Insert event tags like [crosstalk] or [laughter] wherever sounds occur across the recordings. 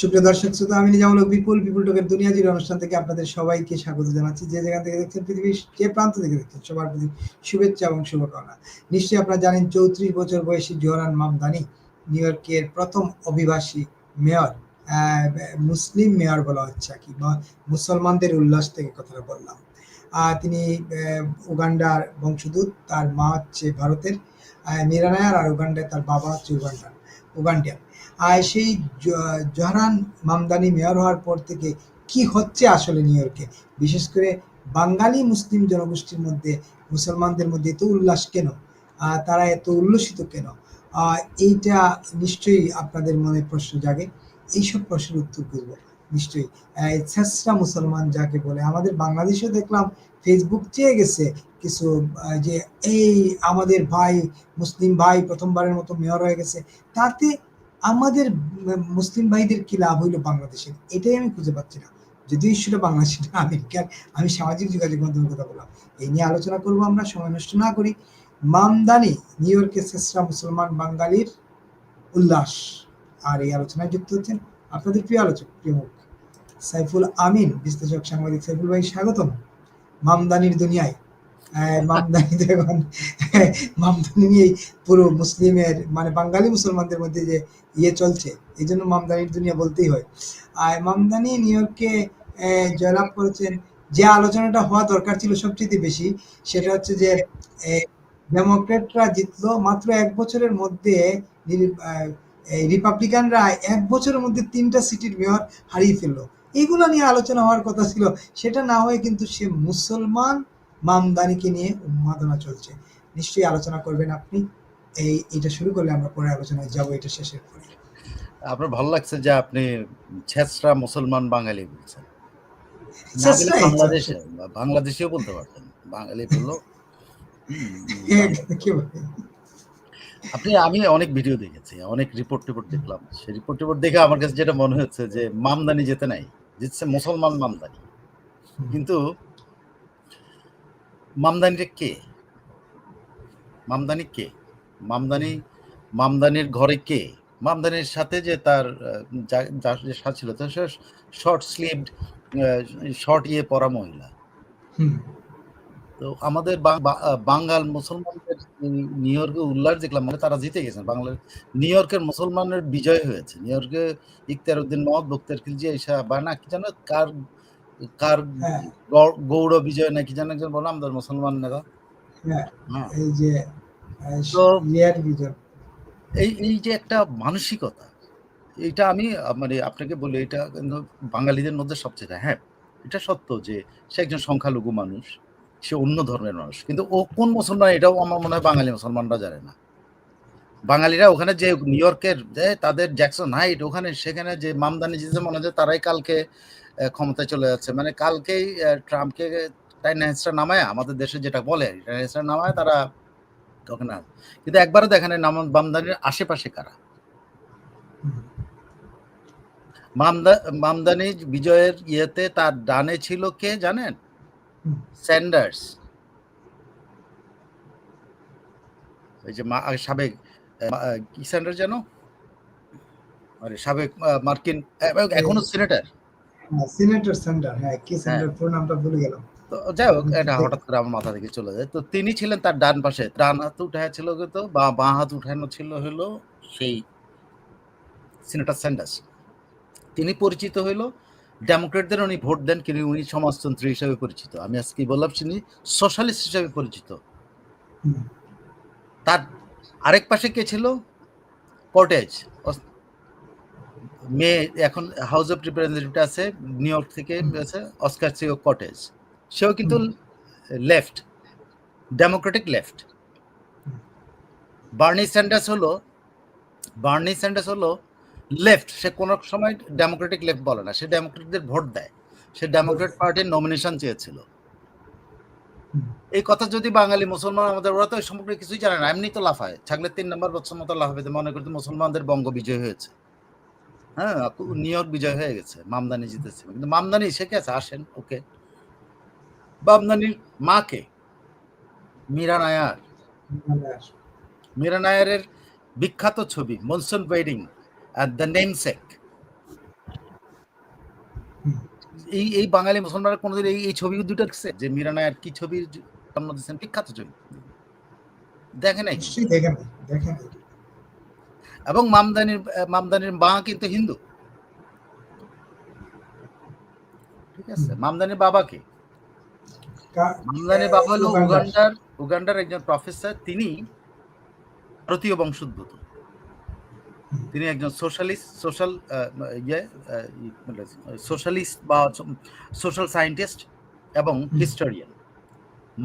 সুপ্রিয় দর্শক শ্রোতা আমি নিজামুল বিপুল বিপুল টকের দুনিয়া জুড়ে অনুষ্ঠান থেকে আপনাদের সবাইকে স্বাগত জানাচ্ছি। যে যেখান থেকে দেখছেন পৃথিবীর যে প্রান্ত থেকে দেখছেন সবার প্রতি শুভেচ্ছা এবং শুভকামনা। নিশ্চয়ই আপনারা জানেন চৌত্রিশ বছর বয়সী জোহরান মামদানি নিউ ইয়র্কের প্রথম অভিবাসী মেয়র মুসলিম মেয়র বলা হচ্ছে আর কি মুসলমানদের উল্লাস থেকে কথাটা বললাম। আহ, তিনি উগান্ডার বংশদূত তার মা হচ্ছে ভারতের আহ, মীরা নায়ার আর উগান্ডায় তার বাবা হচ্ছে উগান্ডার উগান্ডিয়ান। আর সেই জহরান মামদানি মেয়র হওয়ার পর থেকে কি হচ্ছে আসলে নিউ ইয়র্কে? বিশেষ করে বাঙালি মুসলিম জনগোষ্ঠীর মধ্যে, মুসলমানদের মধ্যে এত উল্লাস কেন? তারা এত উল্লসিত কেন? এইটা নিশ্চয়ই আপনাদের মনে প্রশ্ন জাগে। এইসব প্রশ্নের উত্তর করব, নিশ্চয়ই। ছেসরা মুসলমান যাকে বলে, আমাদের বাংলাদেশে দেখলাম ফেসবুক চেয়ে গেছে কিছু যে এই আমাদের ভাই, মুসলিম ভাই প্রথমবারের মতো মেয়র হয়ে গেছে। তাতে আমাদের মুসলিম ভাইদের কি লাভ হইল বাংলাদেশের? এটাই আমি খুঁজে পাচ্ছি না। যদি ইস্যুটা বাংলাদেশে না আমেরিকার আমি সামাজিক যোগাযোগ মাধ্যমের কথা বললাম। এই নিয়ে আলোচনা করব আমরা, সময় নষ্ট না করি। মামদানি, নিউ ইয়র্কের শেষরা মুসলমান বাঙালির উল্লাস। আর এই আলোচনায় যুক্ত হচ্ছেন আপনাদের প্রিয় আলোচক, প্রিয় মুখ। সাইফুল আমিন, বিশ্লেষক সাংবাদিক সাইফুল ভাই, স্বাগতম। মামদানির দুনিয়ায় তো মামদানি পুরো মুসলিমের মানে বাঙালি মুসলমানদের মধ্যে যে ইয়ে চলছে, এই জন্য মামদানির দুনিয়া বলতেই হয়। আর মামদানি নিউ ইয়র্কে জয়লাভ করেছেন। যে আলোচনাটা হওয়া দরকার ছিল সবচেয়ে বেশি, সেটা হচ্ছে যে ডেমোক্রেটরা জিতলো মাত্র এক বছরের মধ্যে রিপাবলিকানরা এক বছরের মধ্যে তিনটা সিটির মেয়র হারিয়ে ফেলল। এগুলো নিয়ে আলোচনা হওয়ার কথা ছিল। সেটা না হয়ে কিন্তু সে মুসলমান মামদানিকে নিয়ে উন্মাদনা চলছে। নিশ্চয়ই আলোচনা করবেন আপনি। এই এটা শুরু করলে আমরা পরে আলোচনায় যাব এটা শেষের পরে। আপনার ভালো লাগছে যে আপনি ছেসরা মুসলমান বাঙালি বলছেন। বাংলাদেশে বাংলাদেশেও বলতে পারতেন। বাঙালি বলল। [laughs] আপনি আমি অনেক ভিডিও দেখেছি অনেক রিপোর্ট টিপোর্ট দেখলাম। সেই রিপোর্ট টিপোর্ট দেখে আমার কাছে যেটা মনে হচ্ছে যে মামদানি যেতে নাই জিতছে মুসলমান মামদানি। কিন্তু মামদানিটা কে? মামদানি কে? মামদানি মামদানির ঘরে কে? মামদানির সাথে যে তার যা- সাথে ছিল তো সে শর্ট স্লিভড শর্ট ইয়ে পরা মহিলা। তো আমাদের বাঙাল মুসলমানদের নিউ ইয়র্কে উল্লাস দেখলাম মানে তারা জিতে গেছেন। বাংলার নিউ ইয়র্কের মুসলমানের বিজয় হয়েছে। নিউ ইয়র্কে ইখতিয়ার উদ্দিন মহম্মদ বক্তার খিলজি এসা বা না কি জানো কার কার হ্যাঁ। গৌড় বিজয় না কি জানো একজন বললাম আমাদের মুসলমান নেতা। হ্যাঁ হ্যাঁ। এই যে তো- এই এই যে একটা মানসিকতা এইটা আমি মানে আপনাকে বলি এটা কিন্তু বাঙালিদের মধ্যে সবচেয়ে হ্যাঁ এটা সত্য যে সে একজন সংখ্যালঘু মানুষ সে অন্য ধর্মের মানুষ কিন্তু ও কোন মুসলমান এটাও আমার মনে হয় বাঙালি মুসলমানরা জানে না। বাঙালিরা ওখানে যে নিউ ইয়র্কের যে তাদের জ্যাকসন হাইট ওখানে সেখানে যে মামদানি জিতে মনে যে তারাই কালকে ক্ষমতায় চলে যাচ্ছে। মানে কালকেই ট্রাম্পকে টাইনাইসটা নামায় আমাদের দেশে যেটা বলে টাইনাইসটা নামায় তারা ওখানে। কিন্তু একবারও দেখেন নাম মামদানির আশেপাশে কারা। মামদা, মামদানি বিজয়ের ইয়েতে তার ডানে ছিল কে জানেন? স্যান্ডার্স ওই যে সাবেক কি জানো আরে সাবেক মার্কিন এখনও সিনেটর। হ্যাঁ, সিনেটর সেন্টার হ্যাঁ কি সেন্টার পুরো নামটা ভুলে গেলাম। তো যাই হোক এটা [laughs] হঠাৎ করে আমার মাথা থেকে চলে যায়। তো তিনি ছিলেন তার ডান পাশে ডান হাত উঠায় ছিল তো বা বাঁ হাত উঠানো ছিল হলো সেই সিনেটর স্যান্ডার্স তিনি পরিচিত হইল ডেমোক্রেটদের উনি ভোট দেন কিন্তু উনি সমাজতন্ত্রী হিসেবে পরিচিত। আমি আজকে বললাম তিনি সোশ্যালিস্ট হিসেবে পরিচিত। তার আরেক পাশে কে ছিল? কটেজ মেয়ে এখন হাউস অফ রিপ্রেজেন্টেটিভ আছে নিউ ইয়র্ক থেকে আছে অস্কার সিও কটেজ সেও কিন্তু left Democratic left Bernie Sanders হলো বার্নি স্যান্ডার্স হলো লেফট সে কোনো সময় ডেমোক্রেটিক লেফট বলে না সে ডেমোক্রেটদের ভোট দেয়। সে ডেমোক্রেট পার্টির নমিনেশন চেয়েছিল। এই কথা যদি বাঙালি মুসলমান আমাদের, ওরা তো এই সম্পর্কে কিছুই জানে না। এমনি তো লাফায় থাকলে তিন নম্বর বছর মতো লাফাবে মনে করতে মুসলমানদের বঙ্গ বিজয় হয়েছে। হ্যাঁ নিউ ইয়র্ক বিজয় হয়ে গেছে। মামদানি জিতেছে। কিন্তু মামদানি কে আছে? আসেন, ওকে। মামদানির মাকে, মীরা নায়ার। মীরা নায়ারের বিখ্যাত ছবি, Monsoon Wedding at the Namesake এই এই বাঙালি মুসলমানরা কোনোদিন এই এই ছবি দুটো যে মীরা নায়ার কি ছবির জন্ম দিচ্ছেন বিখ্যাত ছবি। দেখে নাই? দেখেন নাই, দেখেন এবং মামদানির মামদানির মা কিন্তু হিন্দু। ঠিক আছে মামদানির বাবাকে কা- মামদানির বাবা হলো উগান্ডার। উগান্ডার উগান্ডার একজন প্রফেসর। তিনি ভারতীয় বংশোদ্ভূত। তিনি একজন সোশ্যালিস্ট সোশ্যাল ইয়ে সোশ্যালিস্ট বা সোশ্যাল সায়েন্টিস্ট এবং হিস্টোরিয়ান।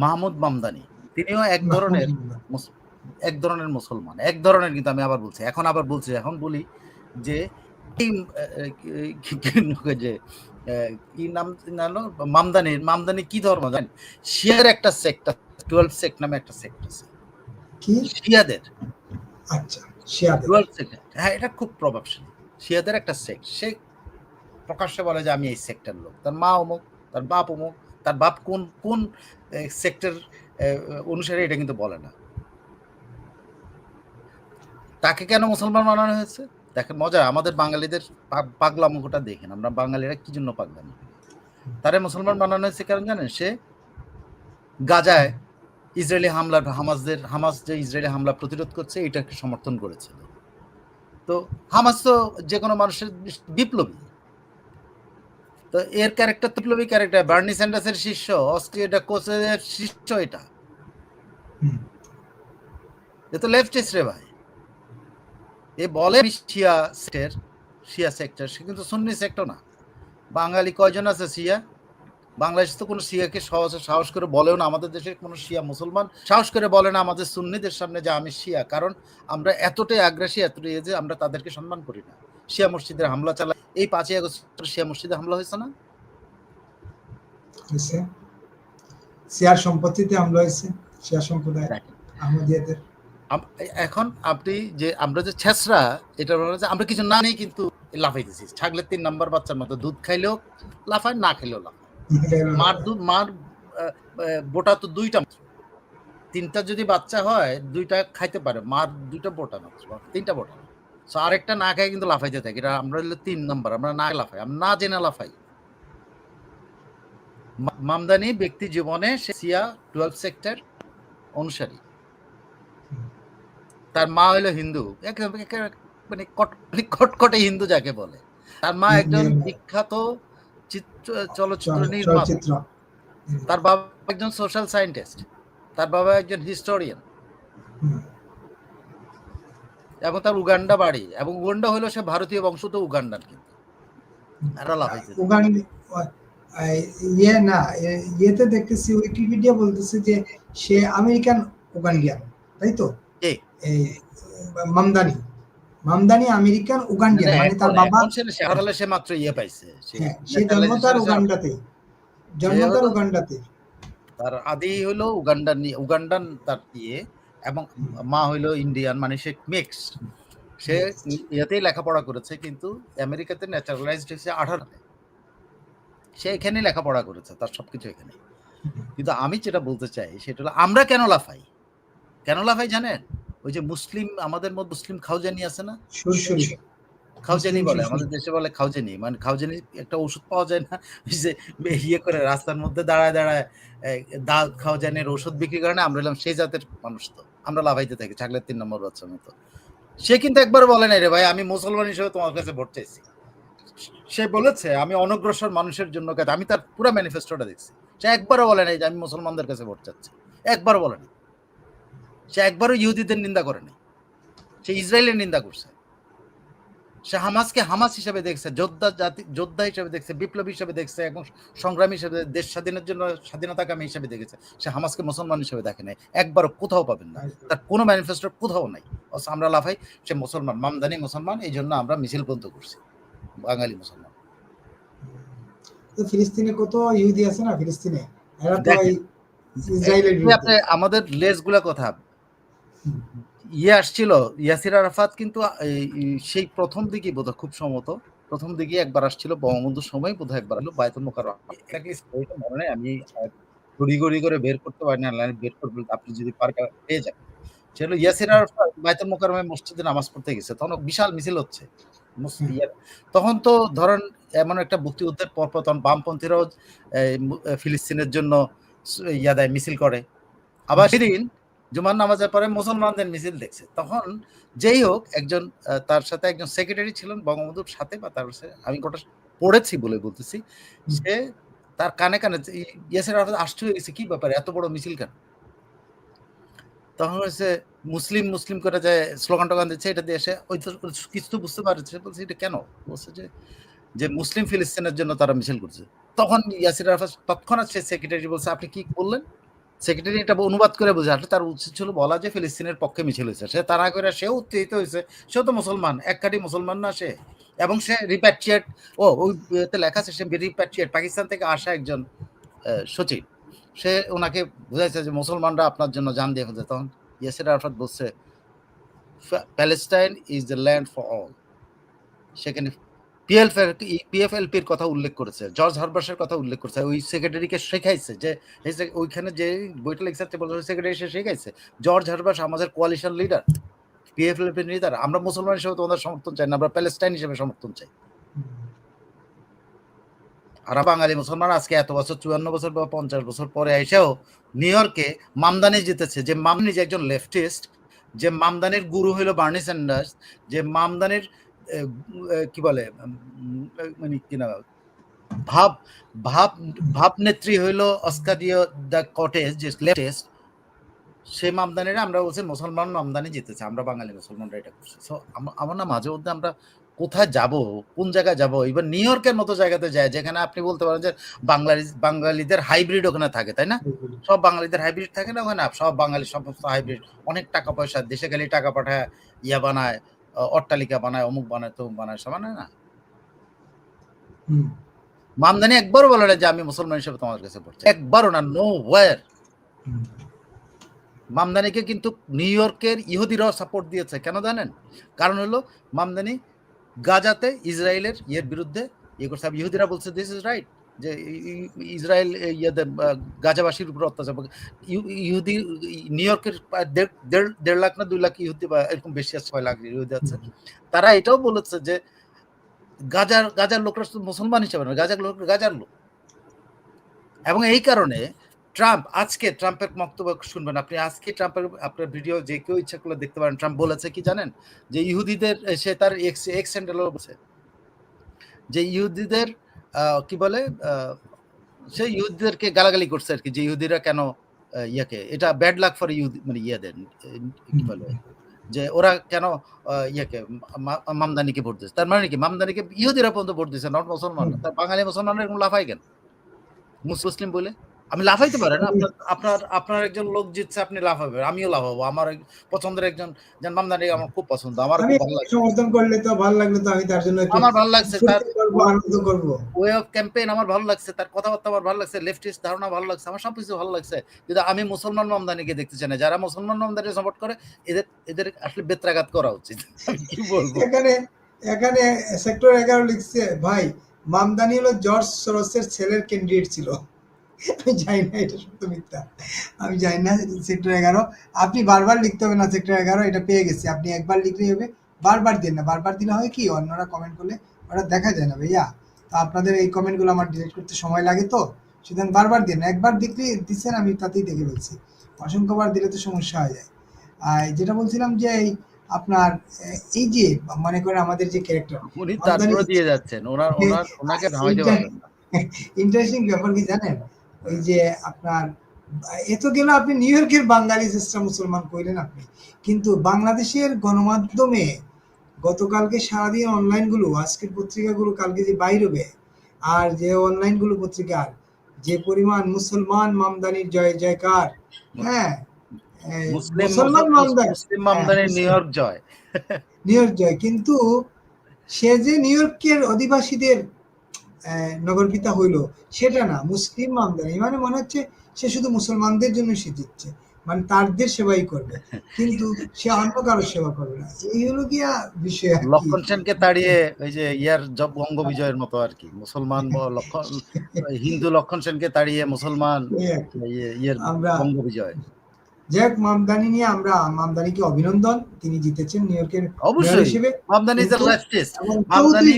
মাহমুদ মামদানি। তিনিও এক ধরনের এক ধরনের মুসলমান। এক ধরনের কিন্তু আমি আবার বলছি এখন আবার বলছি এখন বলি যে যে কি নাম মামদানির মামদানি কি ধর্ম জানেন? শিয়ার একটা সেক্ট টুয়েলভ সেক্ট নামে একটা সেক্ট আছে। কি? শিয়াদের। আচ্ছা। শিয়াদের। হ্যাঁ এটা খুব প্রভাবশালী। শিয়াদের একটা সেক্ট সে প্রকাশ্যে বলে যে আমি এই সেক্টর লোক। তার মা অমুক, তার বাপ অমুক, তার বাপ কোন কোন সেক্টর অনুসারে এটা কিন্তু বলে না। তাকে কেন মুসলমান বানানো হয়েছে? দেখেন মজা আমাদের বাঙালিদের পা- পাগলামোটা দেখেন। আমরা বাঙালিরা কি জন্য পাগলামি? তারে মুসলমান বানানো হয়েছে কারণ জানেন, সে গাজায় ইসরায়েলি হামলা হামাসদের হামাস যে ইসরায়েলি হামলা প্রতিরোধ করছে এটাকে সমর্থন করেছিল তো হামাস তো যে কোনো মানুষের বিপ্লবী। তো এর ক্যারেক্টার তো বিপ্লবী ক্যারেক্টার বার্নি স্যান্ডার্সের শিষ্য অস্ট্রিয়াটা কোচের শিষ্য এটা। এ তো লেফটিস্ট রে ভাই। এ বলে শিয়া সেক্টর শিয়া সেক্টর সে কিন্তু সুন্নি সেক্টর না। বাঙালি কয়জন আছে শিয়া? বাংলাদেশ তো কোনো শিয়াকে সহজে সাহস করে বলেও না। আমাদের দেশের কোনো শিয়া মুসলমান সাহস করে বলে না। আমাদের সুন্নিদের সামনে যে আমি শিয়া কারণ আমরা এতটাই আগ্রাসী এতটাই যে আমরা তাদেরকে সম্মান করি না। শিয়া মসজিদের হামলা চালা এই পাঁচই আগস্ট শিয়া মসজিদে হামলা হয়েছে না? শেয়ার সম্পত্তিতে হামলা হয়েছে শেয়ার সম্প্রদায় আহমদিয়াদের। এখন আপনি যে আমরা যে ছেসরা এটা আমরা কিছু না নেই কিন্তু লাফাই লাফাইতেছি। ছাগলের তিন নাম্বার বাচ্চার মতো দুধ খাইলেও লাফায় না খাইলেও লাফায়। মার দুধ মার বোটা তো দুইটা তিনটা যদি বাচ্চা হয় দুইটা খাইতে পারে। মার দুইটা বোটা মাত্র তিনটা বোটা সো আরেকটা না খাই কিন্তু লাফাইতে থাকি। এটা আমরা হলো তিন নাম্বার আমরা না লাফাই আমরা না জেনে লাফাই। মামদানি ব্যক্তি জীবনে সে সিয়া টুয়েলভ সেক্টর অনুসারী। তার মা হলো হিন্দু। মানে কট- মানে কটকটে হিন্দু যাকে বলে। তার মা একজন বিখ্যাত চিত্র চলচ্চিত্র নির্মাতা। তার বাবা একজন সোশ্যাল সায়েন্টিস্ট তার বাবা একজন হিস্টোরিয়ান এবং তার উগান্ডা বাড়ি এবং উগান্ডা হলো সে ভারতীয় বংশত উগান্ডার কিন্তু। এরা লাফাইছে ইয়ে না ইয়েতে দেখতেছি উইকিপিডিয়া বলতেছে যে সে আমেরিকান উগান্ডিয়ান তাই তো? এই মামদানি। মামদানি আমেরিকান উগান্ডিয়ান মানে মানে তার বাবা এখন সে হলে মাত্র ইয়ে পাইছে সে হ্যাঁ জন্ম তার উগান্ডাতে জন্ম তার উগান্ডাতে। তার আদি হলো উগান্ডান উগান্ডান তার ইয়ে এবং মা হইল ইন্ডিয়ান মানে সে মিক্স। সে ইয়েতেই লেখাপড়া করেছে কিন্তু আমেরিকাতে ন্যাচারালাইজড হয়েছে আঠারোতে। সে এখানে লেখাপড়া করেছে তার সবকিছু এখানে। কিন্তু আমি যেটা বলতে চাই সেটা হলো আমরা কেন লাফাই? কেন লাফাই জানেন? ওই যে মুসলিম আমাদের মধ্যে মুসলিম খাউজানি আছে না? খাউজানি বলে আমাদের দেশে বলে খাউজানি মানে খাউজানি একটা ওষুধ পাওয়া যায় না যে ইয়ে করে রাস্তার মধ্যে দাঁড়ায় দাঁড়ায় এই, দাঁত খাওয়াজানের ওষুধ বিক্রি করে না আমরা এলাম সেই জাতের মানুষ তো। আমরা লাভাইতে থাকি ছাগলের তিন নম্বর বাচ্চার মতো। সে কিন্তু একবার বলে নাই রে ভাই আমি মুসলমান হিসেবে তোমার কাছে ভোট চাইছি। সে বলেছে আমি অনগ্রসর মানুষের জন্য কাজ আমি তার পুরো ম্যানিফেস্টোটা দেখছি। সে একবারও বলে নাই যে আমি মুসলমানদের কাছে ভোট চাচ্ছি। একবারও বলে নাই। সে একবারও ইহুদিদের নিন্দা করে নাই। সে ইসরায়েলের নিন্দা করছে। সে হামাসকে হামাস হিসেবে দেখছে যোদ্ধা জাতি যোদ্ধা হিসেবে দেখছে বিপ্লবী হিসেবে দেখছে এবং সংগ্রামী হিসেবে দেশ স্বাধীনের জন্য স্বাধীনতাকামী হিসেবে দেখেছে। সে হামাসকে মুসলমান হিসেবে দেখে নাই। একবারও কোথাও পাবেন না। তার কোনো ম্যানিফেস্টো কোথাও নাই। অথচ আমরা লাফাই সে মুসলমান মামদানি মুসলমান এই জন্য আমরা মিছিল বন্ধ করছি। বাঙালি মুসলমান। ফিলিস্তিনে কত ইহুদি আছে না ফিলিস্তিনে? আমাদের লেসগুলা কথা। ইয়ে আসছিল, ইয়াসির আরাফাত কিন্তু সেই প্রথম দিকে বোধ খুব সম্ভবত প্রথম দিকে একবার আসছিল, বঙ্গবন্ধুর সময় বোধ একবার হলো বায়তুল মোকার মনে আমি ঘড়ি ঘড়ি করে বের করতে পারি না, লাইনে বের করব, আপনি যদি পার্কে পেয়ে যান। সে হলো ইয়াসির আরাফাত, বায়তুল মোকারমে মসজিদে নামাজ পড়তে গেছে, তখন বিশাল মিছিল হচ্ছে। তখন তো ধরেন, এমন একটা মুক্তিযুদ্ধের পরপর তখন বামপন্থীরাও ফিলিস্তিনের জন্য, ইয়া দেয়, মিছিল করে। আবার সেদিন জুমার নামাজের পরে মুসলমানদের মিছিল দেখছে। তখন যেই হোক একজন তার সাথে একজন সেক্রেটারি ছিলেন বঙ্গবন্ধুর সাথে বা তার সাথে আমি গোটা পড়েছি বলে বলতেছি। সে তার কানে, কানে ইয়াসির আরাফাত আশ্চর্য হয়ে গেছে, "কি ব্যাপার এত বড় মিছিল কেন?" তখন হইছে মুসলিম, মুসলিম করে যে স্লোগান-টোগান দিচ্ছে এটা দিয়ে এসে ওই তো কিছু তো বুঝতে পারছে। বলছে, "এটা কেন?" বলছে যে, যে মুসলিম ফিলিস্তিনের জন্য তারা মিছিল করছে। তখন ইয়াসির আরাফাত তৎক্ষণাৎ সে সেক্রেটারি বলছে, "আপনি কি বললেন?" সেক্রেটারি এটা অনুবাদ করে বোঝাতে তার উচিত ছিল বলা যে ফিলিস্তিনের পক্ষে মিছিল হয়েছে। সে তাড়া করে সেও উত্তেজিত হয়েছে। সেও তো মুসলমান। এক কাঠি মুসলমান না সে? এবং সে রিপ্যাট্রিয়েট ও ওই ইয়েতে লেখা আছে সে রিপ্যাট্রিয়েট পাকিস্তান থেকে আসা একজন সচিব। সে ওনাকে বুঝাইছে যে মুসলমানরা আপনার জন্য জান দিয়ে ফেলছে। তখন ইয়াসির আরাফাত বলছে, Palestine is the land for all." সেখানে পিএলফ পিএফএলপির কথা উল্লেখ করেছে। জর্জ হারবাসের কথা উল্লেখ করেছে। ওই সেক্রেটারিকে শেখাইছে যে ওইখানে যে বইটা লিখছে বলছে সেক্রেটারি সে শিখাইছে। জর্জ হারবাস আমাদের কোয়ালিশন লিডার। পিএফএলপির লিডার। আমরা মুসলমান হিসেবে তোমাদের সমর্থন চাই না। আমরা প্যালেস্টাইন হিসেবে সমর্থন চাই। আর বাঙালি মুসলমান আজকে এত বছর ৫৪ বছর বা ৫০ বছর পরে এসেও নিউ ইয়র্কে মামদানি জিতেছে। যে মামনি যে একজন লেফটিস্ট, যে মামদানির গুরু হইল বার্নি স্যান্ডার্স, যে মামদানির কি বলে মানে কি না ভাব ভাব ভাবনেত্রী হইল অস্কারিও দ্য কটেজ যে লেটেস্ট সে মামদানিরা আমরা বলছি মুসলমান মামদানি জিতেছে। আমরা বাঙালি মুসলমানরা এটা করছি। সো আমার না মাঝে মধ্যে আমরা কোথায় যাব? কোন জায়গায় যাব? ইভেন নিউ ইয়র্কের মতো জায়গাতে যাই যেখানে আপনি বলতে পারেন যে বাংলাদেশ বাঙালিদের হাইব্রিড ওখানে থাকে, তাই না? সব বাঙালিদের হাইব্রিড থাকে না ওখানে? সব বাঙালি সমস্ত হাইব্রিড অনেক টাকা পয়সা দেশে গেলেই টাকা পাঠায়, ইয়া বানায়, অট্টালিকা বানায়, অমুক বানায়, তমুক বানায়, সব বানায় না? মামদানি একবারও বলে না যে আমি মুসলমান হিসেবে তোমাদের কাছে পড়ছি। একবারও না, নো ওয়্যার। হুম। মামদানিকে কিন্তু নিউ ইয়র্কের ইহুদিরাও সাপোর্ট দিয়েছে। কেন জানেন? কারণ হলো মামদানি গাজাতে ইসরায়েলের ইয়ের বিরুদ্ধে ইয়ে করছে। ইহুদিরা বলছে দিস ইজ রাইট যে ইসরায়েল আ গাজাবাসীর উপর অত্যাচার ইহু ইহুদি নিউ ইয়র্কের দেড় দেড় লাখ না দুই লাখ ইহুদি বা এরকম বেশি আছে ৬ লাখ ইহুদি আছে। তারা এটাও বলেছে যে গাজার গাজার লোকরা শুধু মুসলমান হিসাবে না, গাজার লোক গাজার লোক। এবং এই কারণে ট্রাম্প আজকে ট্রাম্পের বক্তব্য শুনবেন আপনি আজকে ট্রাম্পের আপনার ভিডিও যে কেউ ইচ্ছা করলে দেখতে পারেন। ট্রাম্প বলেছে কি জানেন? যে ইহুদিদের সে তার এক্স এক্স হ্যান্ডেলও বলছে। যে ইহুদিদের কি বলে? সেই ইহুদিদেরকে গালাগালি করছে আর কি যে ইহুদিরা কেন ইয়াকে এটা ব্যাড লাক ফর ইহুদি মানে ইয়াদের কি বলে? যে ওরা কেন ইয়াকে মামদানিকে ভোট দিচ্ছে তার মানে কি মামদানিকে ইহুদিরা পর্যন্ত ভোট দিচ্ছে নট মুসলমান। তার বাঙালি মুসলমানের লাফায় কেন? মুসলিম বলে? আপনি লাফাইতে পারেন। আপনার আপনার আপনার একজন লোক জিতছে আপনি লাফাবেন। আমিও লাফাবো। আমার পছন্দের একজন যেন মামদানি আমার খুব পছন্দ। আমার খুব ভালো লাগে। সমর্থন করলে তো ভালো লাগল তো আমি তার জন্য আমার ভালো লাগছে তার আনন্দ করব। ওয়ে অফ ক্যাম্পেইন আমার ভালো লাগছে। তার কথাবার্তা আমার ভালো লাগছে। লেফটিস্ট ধারণা ভালো লাগছে। আমার সবকিছু ভালো লাগছে। কিন্তু আমি মুসলমান মামদানিকে দেখতে চাই না। যারা মুসলমান মামদানি সাপোর্ট করে এদের এদের আসলে বেত্রাঘাত করা উচিত। [laughs] কি বলব? এখানে এখানে সেক্টর ১১ লিখছে ভাই মামদানি হলো জর্জ সরোসের ছেলের ক্যান্ডিডেট ছিল। আমি জানি না এটা সত্য মিথ্যা। আমি জানি না সেক্টর ১১ আপনি বারবার লিখতে হবে না সেক্টর ১১ এটা পেয়ে গেছি। আপনি একবার লিখলেই হবে। বারবার দিন না। বারবার দিলে হয় কি অন্যরা কমেন্ট করলে ওটা দেখা যায় না ভাইয়া। তো আপনাদের এই কমেন্টগুলো আমার ডিলিট করতে সময় লাগে তো। সুতরাং বারবার দিন। একবার দেখলে দিচ্ছেন আমি তাতেই দেখে ফেলছি। অসংখ্যবার দিলে তো সমস্যা হয়ে যায়। আর যেটা বলছিলাম যে এই আপনার এই যে মনে করেন আমাদের যে ক্যারেক্টার উনি তারপরে দিয়ে যাচ্ছেন। ওনার ওনার ওনাকে [laughs] পারবেন ইন্টারেস্টিং ব্যাপার কি জানেন? ওই যে আপনার এ তো গেল আপনি নিউ ইয়র্কের বাঙালি চেষ্টা মুসলমান কইলেন আপনি। কিন্তু বাংলাদেশের গণমাধ্যমে গতকালকে সারাদিন অনলাইনগুলো আজকের পত্রিকাগুলো কালকে যে বাইর হবে আর যে অনলাইনগুলো পত্রিকার যে পরিমাণ মুসলমান মামদানির জয় জয়কার হ্যাঁ? মুসলমান মামদানি মুসলিম হ্যাঁ, নিউ ইয়র্ক জয়। নিউ ইয়র্ক জয়। কিন্তু সে যে নিউ ইয়র্কের অধিবাসীদের নগরপিতা হইল সেটা না। মুসলিম মামদানি মানে মনে হচ্ছে সে শুধু মুসলমানদের জন্য সে জিতছে। মানে তাদের সেবাই করবে। কিন্তু সে অন্য কারও সেবা করবে না। এই হলো গিয়া বিষয়। লক্ষণ সেনকে তাড়িয়ে ওই যে ইয়ার জব বঙ্গ বিজয়ের মতো আরকি। মুসলমান ব লক্ষণ হিন্দু লক্ষণ সেনকে তাড়িয়ে মুসলমান ইয়ে ইয়ের বঙ্গ বিজয়। যাই মামদানি নিয়ে আমরা মামদানিকে অভিনন্দন। তিনি জিতেছেন নিউ ইয়র্কের অবশ্যই। হিসেবে। মামদানি ইজ লেফটিস্ট মামদানি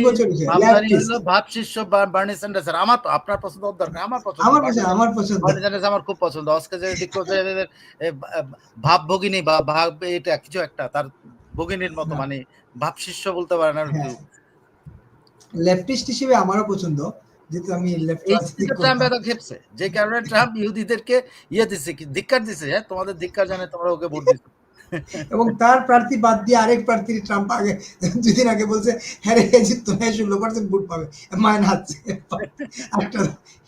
মামদানি হলো ভাব শিষ্য বার্নি স্যান্ডার্সের আমার আপনার পছন্দ দরকার। আমার পছন্দ আমার পছন্দ আমার পছন্দ। বার্নি স্যান্ডার্স আমার খুব পছন্দ। অস্কার যে দিক ভাব ভগিনী বা ভাব এটা কিছু একটা তার ভগিনীর মতো হ্যাঁ। মানে ভাব শিষ্য বলতে পারে না হ্যাঁ। লেফটিস্ট হিসেবে আমারও পছন্দ। যেহেতু আমি লেফট ট্রাম্প এত খেপছে। যে কারণে ট্রাম্প ইহুদিদেরকে ইয়ে দিচ্ছে কি ধিক্কার দিচ্ছে হ্যাঁ? তোমাদের ধিক্কার জানে তোমরা ওকে ভোট দিচ্ছ এবং তার প্রার্থী বাদ দিয়ে আরেক প্রার্থী ট্রাম্প আগে দুদিন আগে বলছে হ্যাঁ রে হ্যাঁ ষোলো পার্সেন্ট ভোট পাবে। একটা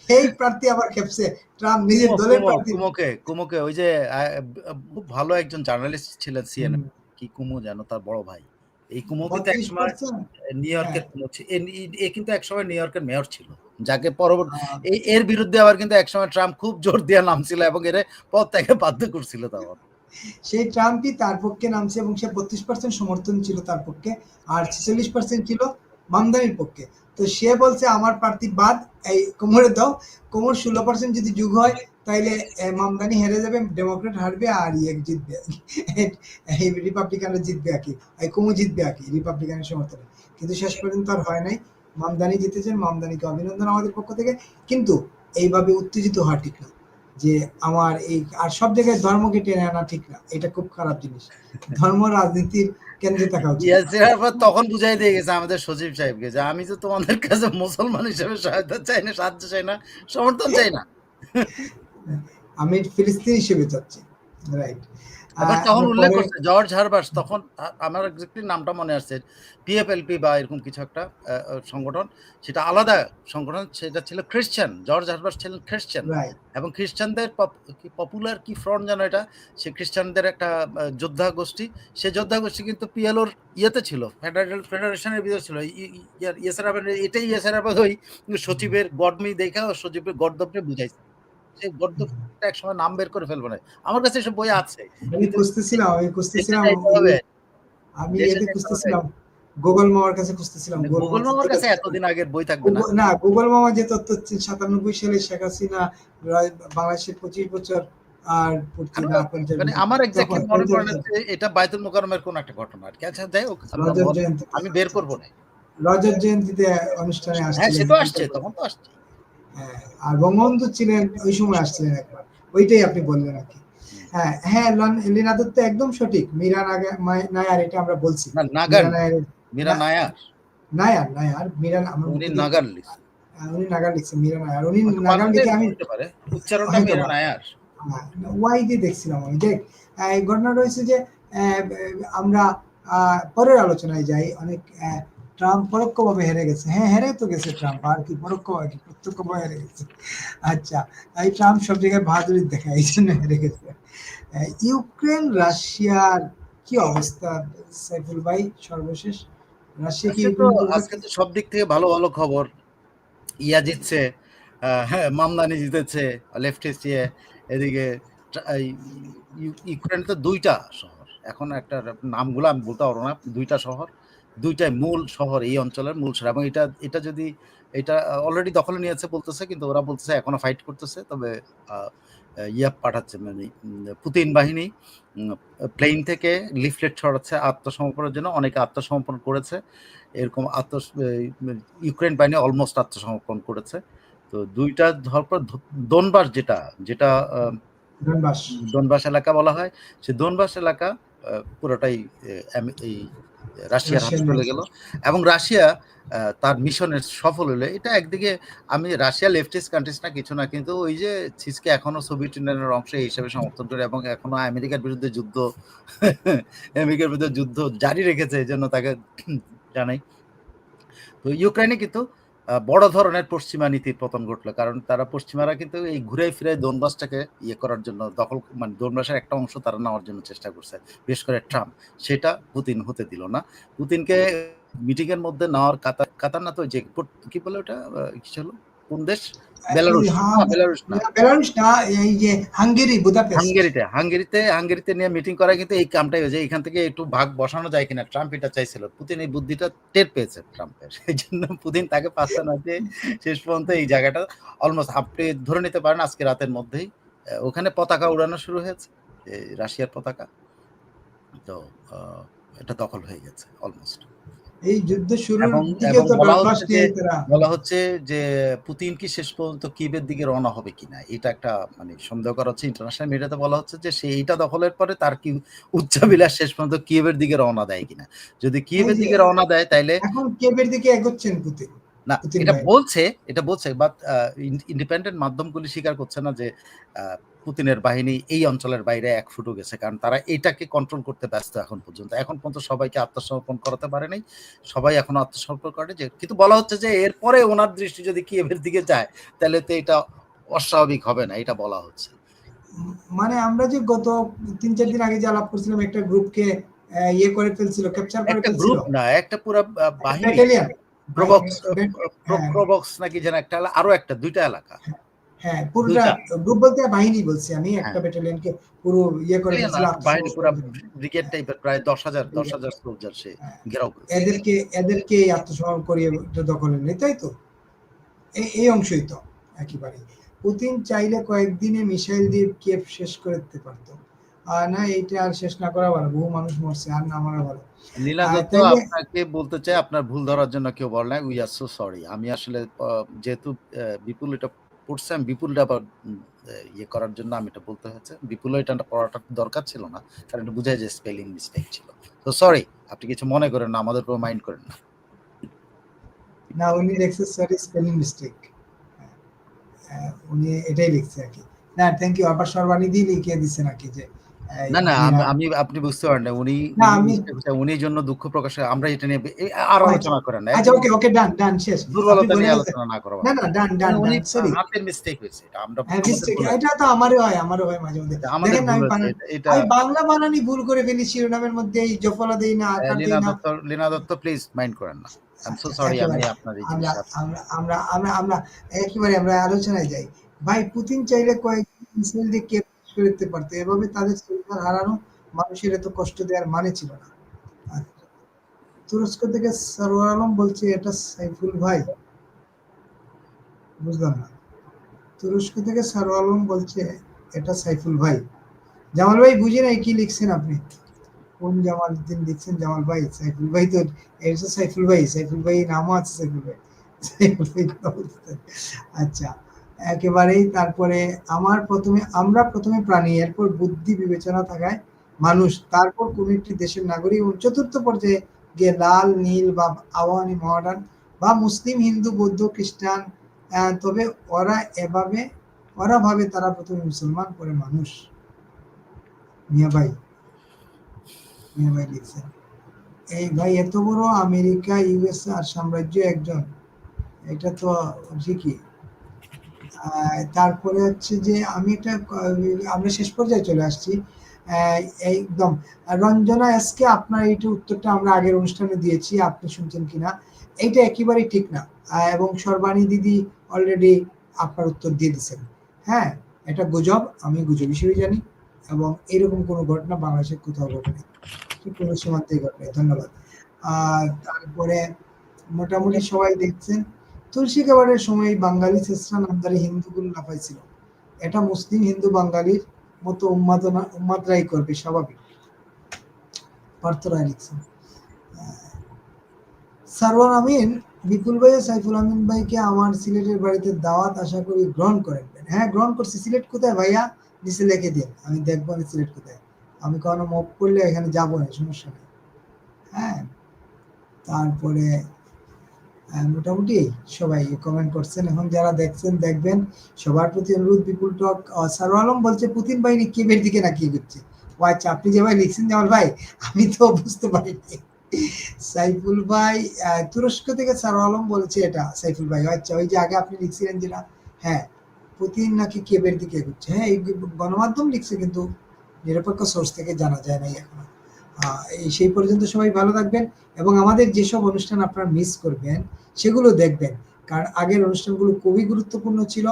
এই প্রার্থী আবার খেপছে। ট্রাম্প নিজের দলের প্রার্থী। কুমোকে কুমোকে ওই যে খুব ভালো একজন জার্নালিস্ট ছিলেন সিএনএন কি কুমু জানো তার বড় ভাই। এই কুমু কিন্তু একসময় নিউ ইয়র্কের কুমু এ- এ- এ কিন্তু একসময় নিউ ইয়র্কের মেয়র ছিল। যাকে পরবর্তী এর বিরুদ্ধে আবার কিন্তু একসময় ট্রাম্প খুব জোর দিয়ে নামছিল এবং এর পদ থেকে বাধ্য করছিল তখন সেই ট্রাম্পই তার পক্ষে নামছে এবং সে বত্রিশ পার্সেন্ট সমর্থন ছিল তার পক্ষে আর ছেচল্লিশ পার্সেন্ট ছিল মামদানির পক্ষে। তো সে বলছে আমার প্রার্থী বাদ এই কোমরে দাও। কোমর ষোলো পার্সেন্ট যদি যুগ হয় তাইলে মামদানি হেরে যাবে ডেমোক্রেট হারবে আর ইয়ে জিতবে। এই রিপাবলিকানরা জিতবে আর কি। এই কোমো জিতবে আর কি রিপাবলিকানের সমর্থনে। কিন্তু শেষ পর্যন্ত আর হয় নাই। মামদানি জিতেছেন মামদানিকে অভিনন্দন আমাদের পক্ষ থেকে। কিন্তু এইভাবে উত্তেজিত হওয়া ঠিক না। যে আমার এই আর সব জায়গায় ধর্মকে টেনে আনা ঠিক না। এটা খুব খারাপ জিনিস। ধর্ম রাজনীতির কেন্দ্রে থাকা উচিত। তখন বুঝাই দিয়ে গেছে আমাদের সচিব সাহেবকে যে আমি তো তোমাদের কাছে মুসলমান হিসেবে সহায়তা চাই না সাহায্য চাই না সমর্থন চাই না। আমি ফিলিস্তিন হিসেবে চাচ্ছি। রাইট আবার তখন উল্লেখ করছে জর্জ হারবার্স তখন আমার এক্স্যাক্টলি নামটা মনে আসছে পিএফএলপি বা এরকম কিছু একটা সংগঠন সেটা আলাদা সংগঠন সেটা ছিল খ্রিস্টান জর্জ হারবার্স ছিলেন খ্রিস্টান এবং খ্রিস্টানদের পপুলার কি ফ্রন্ট জানো এটা সে খ্রিস্টানদের একটা যোদ্ধা গোষ্ঠী সে যোদ্ধা গোষ্ঠী কিন্তু পিএলওর ইয়েতে ছিল ফেডারেল ফেডারেশনের ভিতরে ছিল ইয়েসার এটাই ইয়েসার ওই সচিবের গডমি দেখা সচিবের গর্দবকে বুঝাইছে। সেই গর্দবটা এক সময় নাম বের করে ফেলব না। আমার কাছে বই আছে। আমি খুঁজতেছিলাম আমি খুঁজতেছিলাম। আমি এতে খুঁজতেছিলাম। গুগল মামার কাছে খুঁজতেছিলাম। গুগল মামার কাছে এতদিন আগের বই থাকবে না। না গুগল মামা যে তথ্য সাতানব্বই সালে শেখ হাসিনা বাংলাদেশের পঁচিশ বছর আর মানে আমার এক্স্যাক্টলি মনে পড়ে না যে এটা বাইতুল মোকাররমের কোন একটা ঘটনা আর কি। আচ্ছা যাই হোক আমি বের করব না। রজত জয়ন্তীতে অনুষ্ঠানে হ্যাঁ সে তো আসছে তখন তো আসছে। হ্যাঁ, আর বঙ্গবন্ধু ছিলেন ওই সময় আসছিলেন একবার। ওইটাই আপনি বললেন আর কি। হ্যাঁ হ্যাঁ লীনা দত্ত একদম সঠিক। মীরা নায়ার এটা আমরা বলছি। নাগার মীরা নায়ার নায়ার। নায়ার মীরা আমরা উনি নাগার লিখছেন হ্যাঁ, উনি নাগার লিখছেন মীরা নায়ার। উনি নাগার লিখে আমি উচ্চারণটা মীরা নায়ার। ওয়াই দিয়ে দেখছিলাম আমি। দেখ এই ঘটনা রয়েছে যে আহ, আমরা পরের আলোচনায় যাই। অনেক ট্রাম্প পরোক্ষভাবে হেরে গেছে। হ্যাঁ হেরে তো গেছে ট্রাম্প আর কি পরোক্ষভাবে কি প্রত্যক্ষভাবে হেরে গেছে। আচ্ছা এই ট্রাম্প সব জায়গায় বাহাদুরি দেখায় এই জন্য হেরে গেছে। ইউক্রেন রাশিয়ার কি অবস্থা সাইফুল ভাই সর্বশেষ? রাশিয়া কি আজকে তো সব দিক থেকে ভালো ভালো খবর। ইয়া জিতছে হ্যাঁ মামদানি জিতেছে লেফটিস্ট ইয়ে এদিকে ইউক্রেনে তো দুইটা শহর। এখন একটা নামগুলো আমি বলতে পারব না দুইটা শহর। দুইটাই মূল শহর এই অঞ্চলের মূল শহর। এবং এটা এটা যদি এটা অলরেডি দখলে নিয়েছে বলতেছে কিন্তু ওরা বলতেছে এখনও ফাইট করতেছে। তবে ইয়া পাঠাচ্ছে মানে পুতিন বাহিনী প্লেন থেকে লিফলেট ছড়াচ্ছে আত্মসমর্পণের জন্য। অনেকে আত্মসমর্পণ করেছে। এরকম আত্ম ইউক্রেন বাহিনী অলমোস্ট আত্মসমর্পণ করেছে। তো দুইটা ধর দোনবাস যেটা যেটা আহ, ডনবাস এলাকা বলা হয় সে দোনবাস এলাকা পুরোটাই এই রাশিয়ার হাতে চলে গেল। এবং রাশিয়া তার মিশনের সফল হলে। এটা একদিকে আমি রাশিয়া লেফটিস্ট কান্ট্রিজ না কিছু না কিন্তু ওই যে সিসকে এখনও সোভিয়েত ইউনিয়নের অংশ হিসেবে সমর্থন করে এবং এখনও আমেরিকার বিরুদ্ধে যুদ্ধ আমেরিকার বিরুদ্ধে যুদ্ধ জারি রেখেছে এই জন্য তাকে জানাই। তো ইউক্রেনে কিন্তু বড় ধরনের পশ্চিমা নীতির পতন ঘটলো, কারণ তারা পশ্চিমারা কিন্তু এই ঘুরে ফিরে দোনবাসটাকে ইয়ে করার জন্য দখল মানে দোনবাসের একটা অংশ তারা নেওয়ার জন্য চেষ্টা করছে, বিশেষ করে ট্রাম্প। সেটা পুতিন হতে দিল না। পুতিনকে মিটিংয়ের মধ্যে নেওয়ার কাতার কাতার না তো যে, কি বলে ওটা? কি ছিল? কোন দেশ? বেলারুশ হ্যাঁ, বেলারুশ না। বেলারুশ না এই যে হাঙ্গেরি বুদাপেস্ট হাঙ্গেরিতে হাঙ্গেরিতে হাঙ্গেরিতে নিয়ে মিটিং করা কিন্তু এই কামটাই হয়েছে। এখান থেকে একটু ভাগ বসানো যায় কিনা ট্রাম্প এটা চাইছিল। পুতিন এই বুদ্ধিটা টের পেয়েছে ট্রাম্পের সেই জন্য পুতিন তাকে পাচ্ছে না যে শেষ পর্যন্ত এই জায়গাটা অলমোস্ট আপনি ধরে নিতে পারেন আজকে রাতের মধ্যেই। ওখানে পতাকা উড়ানো শুরু হয়েছে রাশিয়ার পতাকা। তো এটা দখল হয়ে গেছে অলমোস্ট। এই যুদ্ধ তো বলা হচ্ছে যে পুতিন কি শেষ পর্যন্ত কিয়েভের দিকে রওনা হবে কিনা? এটা একটা মানে সন্দেহ করা হচ্ছে। ইন্টারন্যাশনাল মিডিয়াতে বলা হচ্ছে যে সে এইটা দখলের পরে তার কি উচ্চাভিলাষ শেষ পর্যন্ত কিয়েভের দিকে রওনা দেয় কিনা? যদি যে দিকে রওনা দেয় তাইলে এখন কেবের দিকে এগোচ্ছেন পুতিন। না এটা বলছে, এটা বলছে বাট ইন্ডিপেন্ডেন্ট মাধ্যমগুলি স্বীকার করছে না যে পুতিনের বাহিনী এই অঞ্চলের বাইরে এক ফুটও গেছে। কারণ তারা এটাকে কন্ট্রোল করতে ব্যস্ত এখন পর্যন্ত। এখন পর্যন্ত সবাইকে আত্মসমর্পণ করাতে পারে নাই। সবাই এখন আত্মসমর্পণ করে যে কিন্তু বলা হচ্ছে যে এরপরে ওনার দৃষ্টি যদি কিয়েভের দিকে যায় তাহলে তো এটা অস্বাভাবিক হবে না। এটা বলা হচ্ছে। মানে আমরা যে গত ৩-৪ দিন আগে যে আলাপ করছিলাম একটা গ্রুপকে ইয়ে করে ফেলছিল, ক্যাপচার করে ফেলছিল। গ্রুপ না, একটা পুরা বাহিনী। প্রবক্স হ্যাঁ। প্রবক্স নাকি যেন একটা আরও একটা দুইটা এলাকা। হ্যাঁ, পুরোটা গ্রুপ বলতে বাহিনী বলছি আমি। হ্যাঁ। একটা ব্যাটালিয়নকে পুরো ইয়ে করে না, বাহিনী পুরা। ব্রিগেড টাইপের প্রায় ১০,০০০ ১০,০০০ সোলজার সে হ্যাঁ। ঘেরাও। এদেরকে এদেরকে আত্মসমর্পণ করিয়ে দখলে নেয়, তাই তো? এই অংশই তো একেবারেই। পুতিন চাইলে কয়েকদিনে মিসাইল দিয়ে কিয়েভ শেষ করে দিতে পারত। আ না এইটা আর শেষ না করা ভালো। বহু মানুষ মরছে, আর না মারা ভালো। লীলা দত্ত আপনাকে বলতে চাই আপনার ভুল ধরার জন্য কেউ বলে নাই। We are so sorry. আমি আসলে যেহেতু বিপুল এটা পড়ছে আমি বিপুলটা আবার ইয়ে করার জন্য আমি এটা বলতে হয়েছে। বিপুল এটা পড়াটা দরকার ছিল না। কারণ এটা বুঝায় যে স্পেলিং মিস্টেক ছিল। তো সরি। আপনি কিছু মনে করেন না। আমাদের উপর মাইন্ড করেন না। না, উনি লিখছে সরি স্পেলিং মিস্টেক। উনি এটাই লিখছে আর কি না থ্যাংক ইউ আবার সর্বানিধি লিখে দিছে নাকি যে না, না আমি আপনি বুঝতে পারেন না উনি উনি এজন্য দুঃখ প্রকাশ আমরা এটা নিয়ে আর আচ্ছা। আলোচনা করেন না। আচ্ছা ওকে, ওকে ডান, ডান শেষ। দুর্বলতা নিয়ে আলোচনা না করা না, না ডান, ডান, উনি সরি। হাতের মিস্টেক হয়েছে। এটা আমরা হ্যাঁ। এটা তো আমারও হয়, আমারও হয় মাঝে মধ্যে। দেখেন আমি এটা আমি বাংলা বানানই ভুল করে ফেলি শিরোনামের মধ্যে এই জফলা দেই না, অ্যা আকার দেই না। দত্ত লীনা দত্ত প্লিজ মাইন্ড করেন না। আই এম সো সরি আমি আপনার এই আমরা আমরা আমরা আমরা একেবারে আমরা আলোচনায় যাই। ভাই পুতিন চাইলে কয়েকদিন মিসাইল দিয়ে করে দিতে পারত। এভাবে তাদের সরকার হারানো মানুষের এত কষ্ট দেওয়ার মানে ছিল না। তুরস্ক থেকে সরওয়ার আলম বলছে, এটা সাইফুল ভাই। বুঝলাম না। তুরস্ক থেকে সরওয়ার আলম বলছে, এটা সাইফুল ভাই। জামাল ভাই, বুঝি নাই কি লিখছেন আপনি? কোন জামাল উদ্দিন লিখছেন জামাল ভাই? সাইফুল ভাই তো, এটা সাইফুল ভাই। সাইফুল ভাই নামও আছে সাইফুল ভাই। সাইফুল ভাই আচ্ছা। একেবারেই তারপরে আমার প্রথমে আমরা প্রথমে প্রাণী, এরপর বুদ্ধি বিবেচনা থাকায় মানুষ, তারপর কোন একটি দেশের নাগরিক এবং চতুর্থ পর্যায়ে গিয়ে লাল, নীল বা আওয়ামী মডার্ন বা মুসলিম, হিন্দু, বৌদ্ধ, খ্রিস্টান তবে ওরা এভাবে ওরা ভাবে তারা প্রথমে মুসলমান পরে মানুষ। মিয়া ভাই। মিয়া ভাই লিখছেন। এই ভাই এত বড় আমেরিকা, ইউএসএ আর সাম্রাজ্য একজন। এটা তো ঠিকই। তারপরে হচ্ছে যে আমি একটা ক আমরা শেষ পর্যায়ে চলে আসছি। একদম রঞ্জনা এসকে আপনার এইটার উত্তরটা আমরা আগের অনুষ্ঠানে দিয়েছি। আপনি শুনছেন কিনা? এইটা একেবারেই ঠিক না। এবং সর্বাণী দিদি অলরেডি আপনার উত্তর দিয়ে দিছেন। হ্যাঁ? এটা গুজব। আমি গুজব হিসেবে জানি, এবং এরকম কোনো ঘটনা বাংলাদেশে কোথাও ঘটেনি। ঠিক কোন সীমান্তেই ঘটেনি। ধন্যবাদ। তারপরে মোটামুটি সবাই দেখছেন। তুলসী কাবাডের সময় বাঙালি ছেঁচড়া নামধারী হিন্দুগুলো লাফাইছিল। এটা মুসলিম, হিন্দু, বাঙালির মতো উন্মাদনা উন্মাদরাই করবে স্বাভাবিক। পার্থ রায় লিখছেন। আ সারওয়ার আমিন বিপুল ভাই সাইফুল আমিন ভাইকে আমার সিলেটের বাড়িতে দাওয়াত আশা করি গ্রহণ করবেন। হ্যাঁ, গ্রহণ করছি। সিলেট কোথায় ভাইয়া? নিচে লিখে দিন। আমি দেখব আমি সিলেট কোথায়। আমি কখনো মুভ করলে এখানে যাব না, সমস্যা নেই। হ্যাঁ? তারপরে মোটামুটি সবাই কমেন্ট করছেন। এখন যারা দেখছেন দেখবেন। সবার প্রতি অনুরোধ বিপুল টক সারওয়ার আলম বলছে পুতিন বাহিনী কিয়েভের দিকে নাকি এগুচ্ছে। ও আচ্ছা আপনি যেভাবে লিখছেন জামাল ভাই আমি তো বুঝতে পারি সাইফুল ভাই তুরস্ক থেকে সারওয়ার আলম বলেছে এটা সাইফুল ভাই। আচ্ছা ওই যে আগে আপনি লিখছিলেন যেটা হ্যাঁ, পুতিন নাকি কিয়েভের দিকে। হ্যাঁ, এই গণমাধ্যম লিখছে কিন্তু নিরপেক্ষ সোর্স থেকে জানা যায় নাই এখনও। সেই পর্যন্ত সবাই ভালো থাকবেন এবং আমাদের যেসব অনুষ্ঠান আপনারা মিস করবেন সেগুলো দেখবেন। কারণ আগের অনুষ্ঠানগুলো খুবই গুরুত্বপূর্ণ ছিল।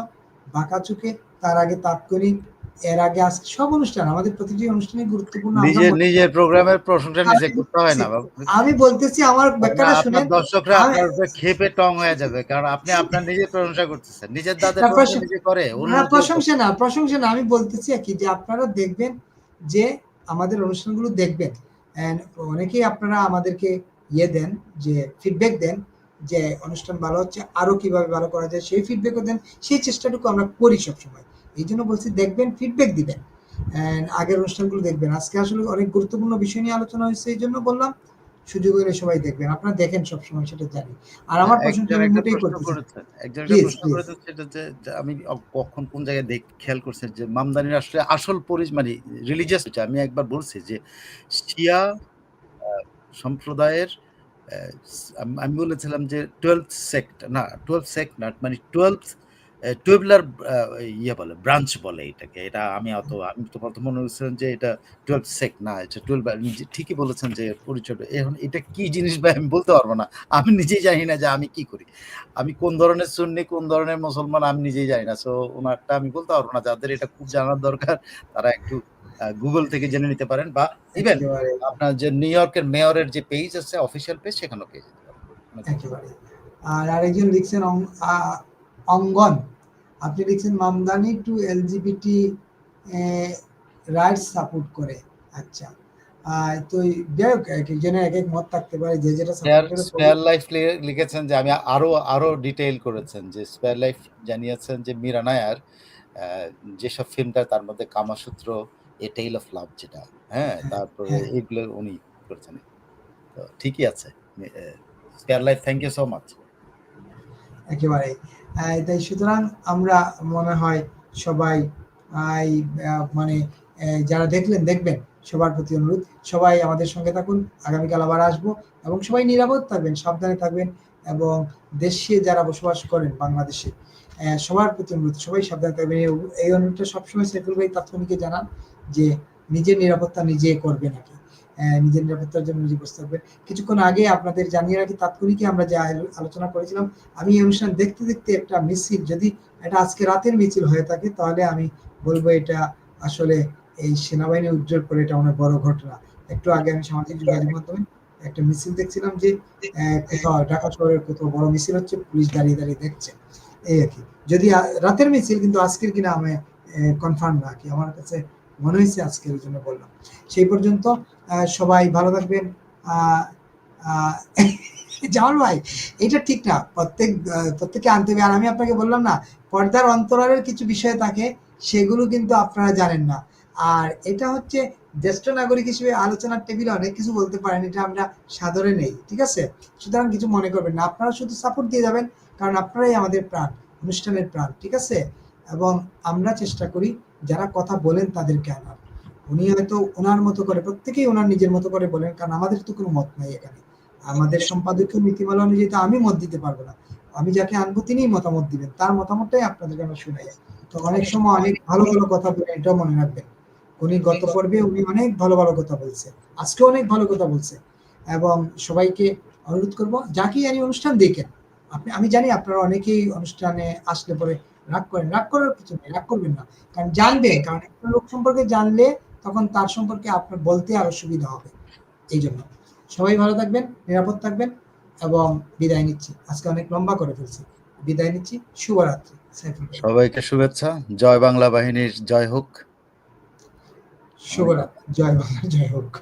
বাঁকাচোখে, তার আগে তাৎক্ষণিক, এর আগে আজকে সব অনুষ্ঠান আমাদের প্রতিটি অনুষ্ঠানে গুরুত্বপূর্ণ। নিজের নিজের প্রোগ্রামের প্রশংসা নিজে আমি করতে হয় না। বলতেছি আমি বলতেছি আমার ব্যাখ্যাটা আপনার শুনেন। দর্শকরা আপনার উপরে ক্ষেপে টং হয়ে যাবে। কারণ আপনি আপনার নিজের প্রশংসা করতেছেন। নিজের দাদের প্রশংসা নিজে করে। না প্রশংসা না, প্রশংসা না। আমি বলতেছি কি যে আপনারা দেখবেন যে আমাদের অনুষ্ঠানগুলো দেখবেন অ্যান্ড অনেকেই আপনারা আমাদেরকে ইয়ে দেন, যে ফিডব্যাক দেন, যে অনুষ্ঠান ভালো হচ্ছে, আরও কীভাবে ভালো করা যায়, সেই ফিডব্যাকও দেন, সেই চেষ্টাটুকু আমরা করি সবসময়। এই জন্য বলছি, দেখবেন ফিডব্যাক দিবেন। অ্যান্ড আগের অনুষ্ঠানগুলো দেখবেন। আজকে আসলে অনেক গুরুত্বপূর্ণ বিষয় নিয়ে আলোচনা হয়েছে, এই জন্য বললাম। সুযোগ হলে সবাই দেখবেন। আপনারা দেখেন সবসময় সেটা জানি। আর আমার প্রশ্নটা আমি মোটেই করতে একজন প্রশ্ন. করেছেন সেটা যে আমি কখন কোন জায়গায় দেখ খেয়াল করছেন যে মামদানির আসলে আসল পরিচ মানে রিলিজিয়াস আমি একবার বলছি যে শিয়া সম্প্রদায়ের আমি বলেছিলাম যে টুয়েলভ সেক্ট না টুয়েলভ সেক্ট না মানে টুয়েলভ টুয়েবলার ইয়ে বলে ব্রাঞ্চ বলে এটাকে। এটা আমি অত আমি তো প্রথম মনে হচ্ছিলাম যে এটা টুয়েলভ সেক্ট না এটা টুয়েলভ ঠিকই বলেছেন যে পরিচয় এখন এটা কি জিনিস ভাই আমি বলতে পারব না। আমি নিজেই জানি না যে আমি কি করি। আমি কোন ধরনের সুন্নি কোন ধরনের মুসলমান আমি নিজেই জানি না। সো ওনারটা আমি বলতে পারব না। যাদের এটা খুব জানার দরকার তারা একটু গুগল থেকে জেনে নিতে পারেন বা ইভেন আপনার যে নিউ ইয়র্কের মেয়রের যে পেজ আছে অফিসিয়াল পেজ সেখানেও পেয়ে যেতে পারেন। আর আরেকজন লিখছেন অঙ্গন। আপনি লিখছেন Mamdani to LGBT rights support করে। আচ্ছা। তো যাই হোক একজনের এক এক মত থাকতে পারে যে যেটা স্পেয়ার লাইফ লিখেছেন যে আমি আরও আরও ডিটেইল করেছেন যে স্পেয়ার লাইফ জানিয়েছেন যে মীরা নায়ার যেসব ফিল্মটা তার মধ্যে কামাসূত্র এ টেইল অফ লাভ যেটা হ্যাঁ তারপরে হ্যাঁ। এগুলো উনি করেছেন। তো ঠিকই আছে spare life thank you so much একেবারে তাই সুতরাং আমরা মনে হয় সবাই মানে যারা দেখলেন, দেখবেন সবার প্রতি অনুরোধ। সবাই আমাদের সঙ্গে থাকুন, আগামীকাল আবার আসব এবং সবাই নিরাপদ থাকবেন, সাবধানে থাকবেন এবং দেশে যারা বসবাস করেন বাংলাদেশে সবার প্রতি অনুরোধ, সবাই সাবধানে থাকবেন। এই- অনুরোধটা সবসময় সাইফুল ভাই তাৎক্ষণিকে জানান যে নিজের নিরাপত্তা নিজে করবে নাকি। নিজের নিরাপত্তার জন্য নিজে বসে থাকবেন। কিছুক্ষণ আগে আপনাদের জানিয়ে রাখি তাৎক্ষণিকে আমরা যে আলোচনা করেছিলাম, আমি এই অনুষ্ঠান দেখতে দেখতে একটা মিছিল, যদি এটা আজকে রাতের মিছিল হয়ে থাকে, তাহলে আমি বলব এটা আসলে এই সেনাবাহিনী উজ্জ্বল করে এটা অনেক বড় ঘটনা। একটু আগে আমি সামাজিক যোগাযোগ মাধ্যমে একটা মিছিল দেখছিলাম যে কোথাও ঢাকা শহরের কোথাও বড় মিছিল হচ্ছে, পুলিশ দাঁড়িয়ে দাঁড়িয়ে দেখছে। এই আর কি। যদি রাতের মিছিল, কিন্তু আজকের কিনা আমি কনফার্ম না কি আমার কাছে মনে হয়েছে আজকের জন্য বললাম। সেই পর্যন্ত সবাই ভালো থাকবেন। [laughs] জামাল ভাই এটা ঠিক না। প্রত্যেক আহ, প্রত্যেককে আনতে হবে। আর আমি আপনাকে বললাম না পর্দার অন্তরালের কিছু বিষয় থাকে সেগুলো কিন্তু আপনারা জানেন না। আর এটা হচ্ছে জ্যেষ্ঠ নাগরিক হিসেবে আলোচনার টেবিলে অনেক কিছু বলতে পারেন এটা আমরা সাদরে নেই ঠিক আছে? সুতরাং কিছু মনে করবেন না। আপনারা শুধু সাপোর্ট দিয়ে যাবেন কারণ আপনারাই আমাদের প্রাণ অনুষ্ঠানের প্রাণ ঠিক আছে? এবং আমরা চেষ্টা করি যারা কথা বলেন তাদেরকে আনার। উনি হয়তো ওনার মতো করে, প্রত্যেকেই ওনার নিজের মতো করে বলেন, কারণ আমাদের তো কোনো মত নাই এখানে। আমাদের সম্পাদকীয় নীতিমালা অনুযায়ী তো আমি মত দিতে পারব না। আমি যাকে আনব তিনিই মতামত দিবেন। তার মতামতটাই আপনাদেরকে আমরা শুনাই। তো অনেক সময় অনেক ভালো ভালো কথা বলে, এটাও মনে রাখবেন। উনি গত পর্বে উনি অনেক ভালো ভালো কথা বলছে। আজকে অনেক ভালো কথা বলছে। এবং সবাইকে অনুরোধ করব, যাকেই আমি অনুষ্ঠান দেখেন। আপনি, আমি জানি আপনারা অনেকেই অনুষ্ঠানে আসলে পরে রাগ করেন। রাগ করার কিছু নেই, রাগ করবেন না। কারণ জানবে, কারণ একটা লোক সম্পর্কে জানলে তখন তার সম্পর্কে আপনার বলতে আরও সুবিধা হবে। এই জন্য সবাই ভালো থাকবেন নিরাপদ থাকবেন এবং বিদায় নিচ্ছি। আজকে অনেক লম্বা করে ফেলছি। বিদায় নিচ্ছি। শুভরাত্রি। সবাইকে শুভেচ্ছা। জয় বাংলা বাহিনীর জয় হোক। শুভরাত্রি। জয় বাংলা জয় হোক।